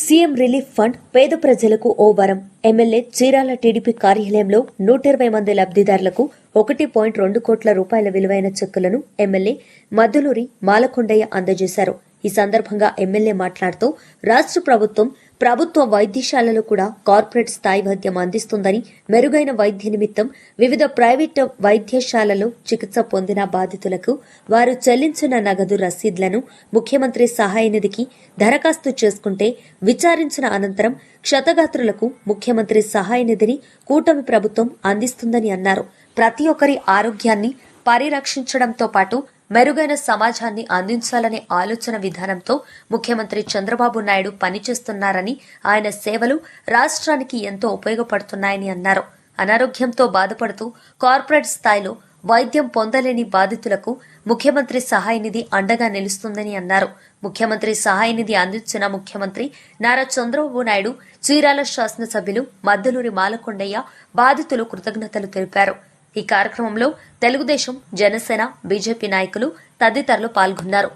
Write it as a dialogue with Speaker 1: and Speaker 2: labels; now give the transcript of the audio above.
Speaker 1: CM relief fund పేద ప్రజలకు ఓ వరం. ఎమ్మెల్యే చీరాల టీడీపీ కార్యాలయంలో నూట ఇరవై మంది లబ్ధిదారులకు ఒకటి పాయింట్ రెండు కోట్ల రూపాయల విలువైన చెక్కులను ఎమ్మెల్యే మద్దులూరి మాలకొండయ్య అందజేశారు. ఈ సందర్భంగా ఎమ్మెల్యే మాట్లాడుతూ రాష్ట్ర ప్రభుత్వం ప్రభుత్వ వైద్యశాలలో కూడా కార్పొరేట్ స్థాయి వైద్యం అందిస్తుందని మెరుగైన వైద్య నిమిత్తం వివిధ ప్రైవేట్ వైద్యశాలలో చికిత్స పొందిన బాధితులకు వారు చెల్లించిన నగదు రసీదులను ముఖ్యమంత్రి సహాయ నిధికి దరఖాస్తు చేసుకుంటే విచారించిన అనంతరం క్షతగాత్రులకు ముఖ్యమంత్రి సహాయ నిధిని కూటమి ప్రభుత్వం అందిస్తుందని అన్నారు. ప్రతి ఒక్కరి ఆరోగ్యాన్ని పరిరక్షించడంతో పాటు మెరుగైన సమాజాన్ని అందించాలనే ఆలోచన విధానంతో ముఖ్యమంత్రి చంద్రబాబు నాయుడు పనిచేస్తున్నారని ఆయన సేవలు రాష్ట్రానికి ఎంతో ఉపయోగపడుతున్నాయని అన్నారు. అనారోగ్యంతో బాధపడుతూ కార్పొరేట్ స్థాయిలో వైద్యం పొందలేని బాధితులకు ముఖ్యమంత్రి సహాయ నిధి అండగా నిలుస్తుందని అన్నారు. ముఖ్యమంత్రి సహాయ నిధి అందించిన ముఖ్యమంత్రి నారా చంద్రబాబు నాయుడు చీరాల శాసనసభ్యులు మద్దలూరి మాలకొండయ్య బాధితులు కృతజ్ఞతలు తెలిపారు. ఈ కార్యక్రమంలో తెలుగుదేశం జనసేన బీజేపీ నాయకులు తదితరులు పాల్గొన్నారు.